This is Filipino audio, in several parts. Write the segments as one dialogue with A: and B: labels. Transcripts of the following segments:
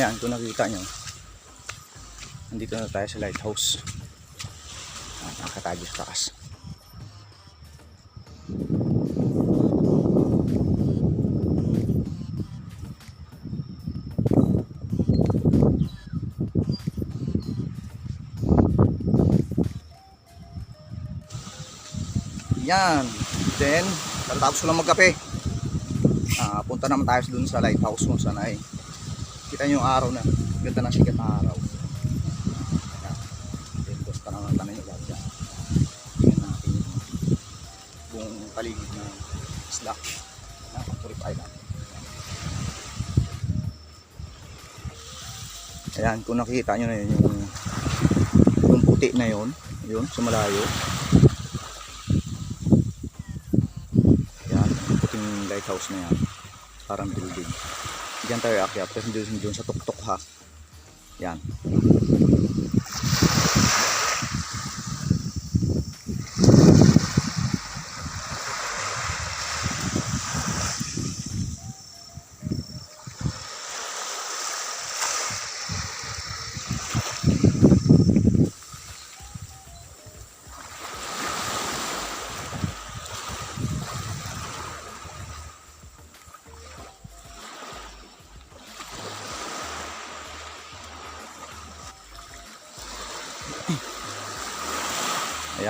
A: Ayan, kung nakita nyo. Nandito na tayo sa lighthouse. Nakatago sa taas. Yan. Then, tatapos ko lang magkape. Ah, punta naman tayo dun sa lighthouse kung saan ay kita nyo yung araw na ganda ng sikat na araw. Then, basta naman tayo yung lahat dyan. Tingnan natin yung buong paligid ng isla ng Turip Island. Ayan, kung nakikita nyo na yun yung yung puti na yun, yun, sa malayo. Yan, yung puting lighthouse na yan. Parang building. Diyan tayo akyat. Kasi doon, doon sa tuktok ha. Yan.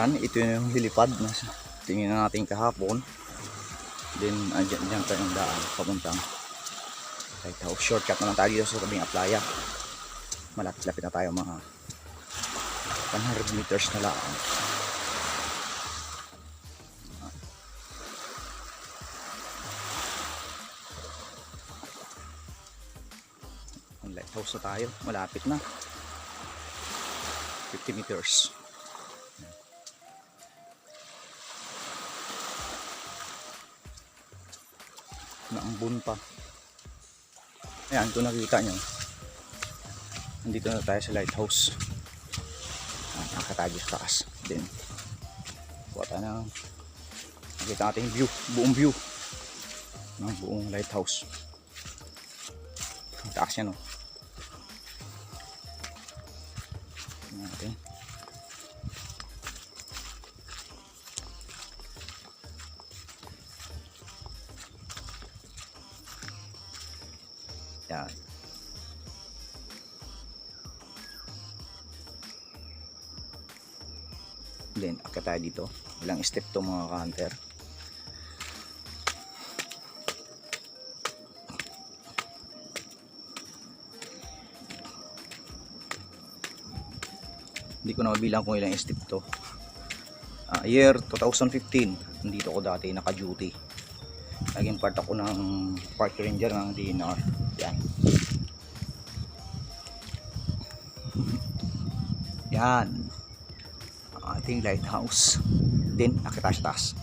A: Ayan, ito yung hilipad na tingin na natin kahapon. Then, andyan dyan tayo ang daan papuntang lighthouse. Shortcut na lang tayo dito sa tabing aplaya. Malapit-lapit na tayo mga 100 meters na lang. Ang lighthouse na tayo. Malapit na. 50 meters. Naambun pa. Ayan kung nakita nyo. Nandito na tayo sa lighthouse. Nakatago sa taas. Then kuha tayo ng nakita natin view buong view ng buong lighthouse. Ang taas yan o natin Then, akit tayo dito. Ilang step to mga hunter. Hindi ko na mabilang kung ilang step to. Ah, year 2015, nandito ko dati naka-duty. Naging part ako ng park ranger ng DNR. Yan. Yan. Ating lighthouse. Then, nakita sa taas.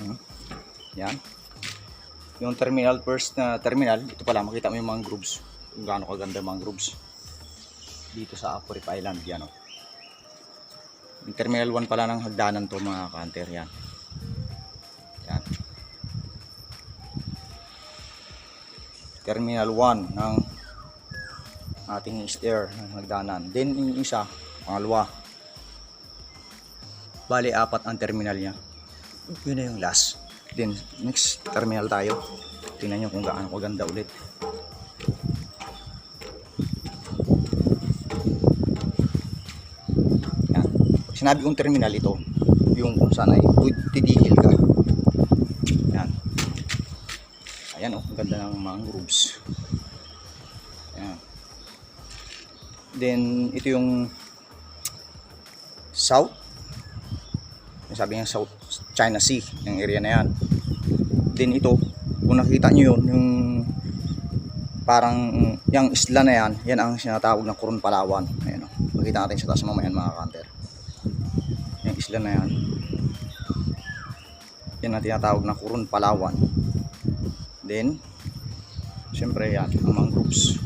A: Hmm. Yan yung terminal first na terminal ito pala makita mo yung mangroves kung gaano kaganda yung mangroves dito sa Apurip Island yan o yung terminal 1 pala ng hagdanan to mga kanter yan. Yan. Terminal 1 ng ating east air ng hagdanan. Then yung isa pangalawa. Bali apat ang terminal niya. Yun na yung last. Then, next terminal tayo. Tingnan nyo kung gaano kaganda ulit. Yan. Pag sinabi kong terminal ito, yung kung saan ay titigil ka. Yan. Ayan o, oh, ganda ng mangroves. Ayan. Then, ito yung south sabi nga South China Sea yung area na yan then ito kung nakita nyo yun yung parang yung isla na yan yan ang sinatawag na Kurun Palawan ayan o makita natin sa taas mamayan mga kanter isla na yan. Yan ang tinatawag na Kurun Palawan. Then syempre yan ang mangroves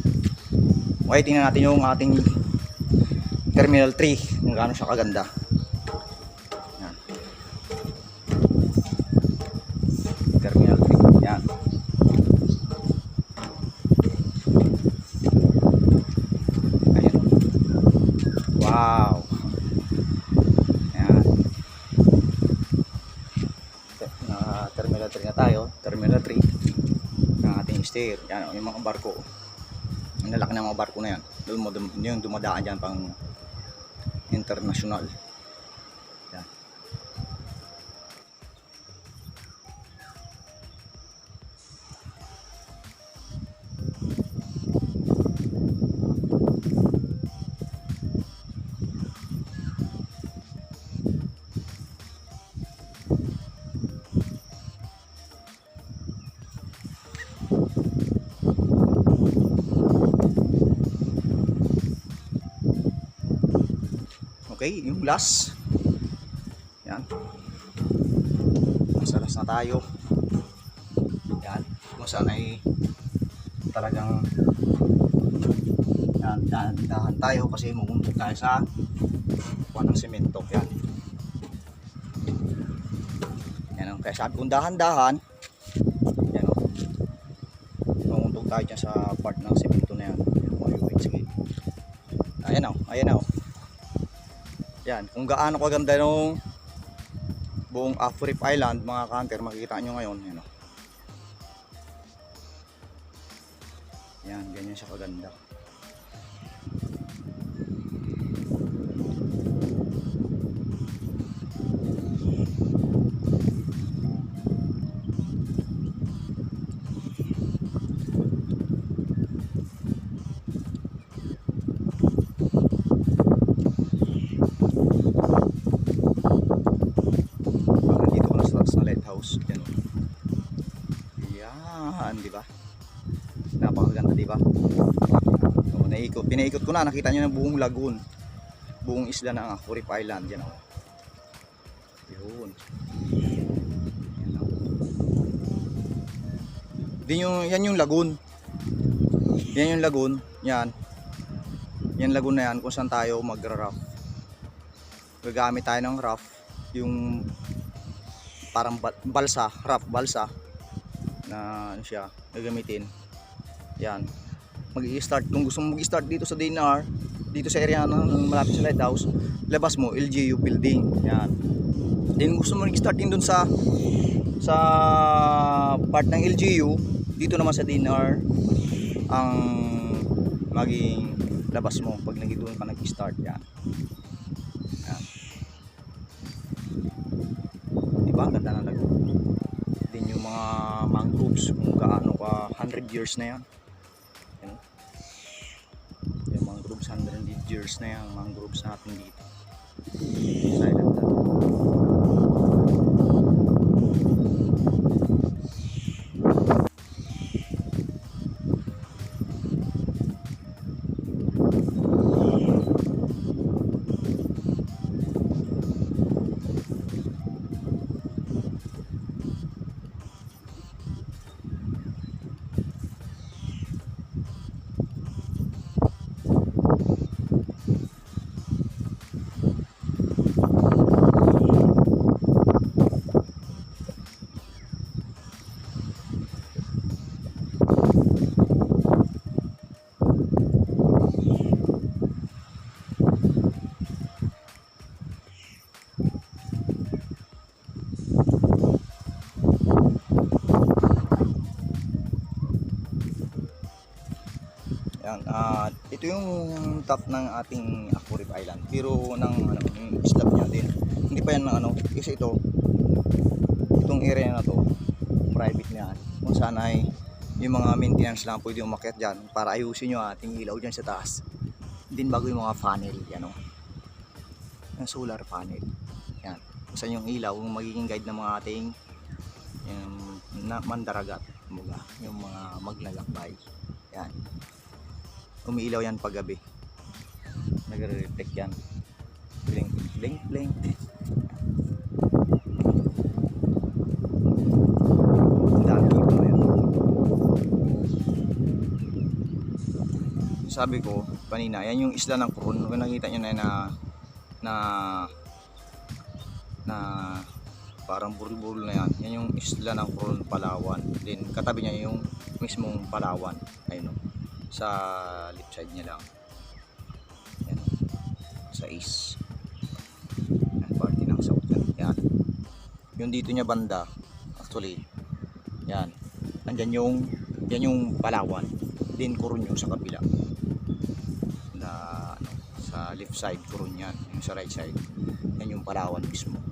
A: Okay, tingnan natin yung ating Terminal 3 kung gaano siya kaganda. Yan. Terminal 3. Yan. Ayan. Wow. Ayan. Na Terminal 3 na tayo. Terminal 3 ng ating stair. Yan, oh, yung mga barko. Ang lalaki ng mga barko na yan. Doon mo, yung dumadaan dyan pang international. Okay, yung last. Yan. Nasa last na tayo. Yan. Kung saan ay talagang yan, dahan, tayo kasi mumuntok tayo sa kuha ng semento. Yan. Yan ang kaya sabi kong dahan-dahan. Yan o. Mumuntok tayo dyan sa part ng semento na yan. Ayan o, ayan o. Yan, kung gaano kaganda nung buong Afrip Island, mga camper, makikita nyo ngayon. Yan, oh. yan ganyan siya kaganda. Naikot, pinaikot ko na, nakita niyo na buong lagoon. Buong isla ng Akurip Island, yan oh. Yun. Oh. Din yung, yan yung lagoon. Yan yung lagoon, yan. Yan lagoon na yan kung saan tayo magra-raft. Gagamit tayo ng raft, yung parang bal- balsa, raft balsa na ano siya, gagamitin. Yan. Mag-i-start kung gusto mo mag-start dito sa DNR, dito sa area ng malapit sa lighthouse, labas mo LGU building. Yan. Then gusto mo mag-start din dun sa sa part ng LGU, dito naman sa DNR ang maging labas mo pag nag doon ka nag-start yan. Yan. Diba? Ang ganda ng lagoon. Din yung mga mangroves kung gaano ka 100 years na. Yan. 100 years na yan. Mangroves natin dito. Sa ito yung top ng ating Akurip Island. Pero ng ano, yung slab niya din. Hindi pa yan ng ano, kasi ito itong area na to private na. Kung saan ay yung mga maintenance lang pwede umakyat dyan para ayusin yung ating ilaw dyan sa taas. Din bago yung mga funnel, yan o. Yung solar panel. Yan. Kung saan yung ilaw, yung magiging guide ng mga ating yung, na, mandaragat. Mga, yung mga maglalakbay. Yan umiilaw yan pag gabi nagre-reflect yan. Blink blink blink. Sabi ko kanina yan yung isla ng kurun kung nakita nyo na na na, na parang burul-burul na yan. Yan yung isla ng kurun Palawan. Din katabi niya yung mismong Palawan. Ayun o sa left side niya lang. Yan sa east. Yan party ng south yan yung dito niya banda actually. Yan nandyan yung yan yung Palawan. Din Coronyo sa kabila. Na ano, sa left side Coronyan yung sa right side. Yan yung Palawan mismo.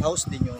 A: house din yung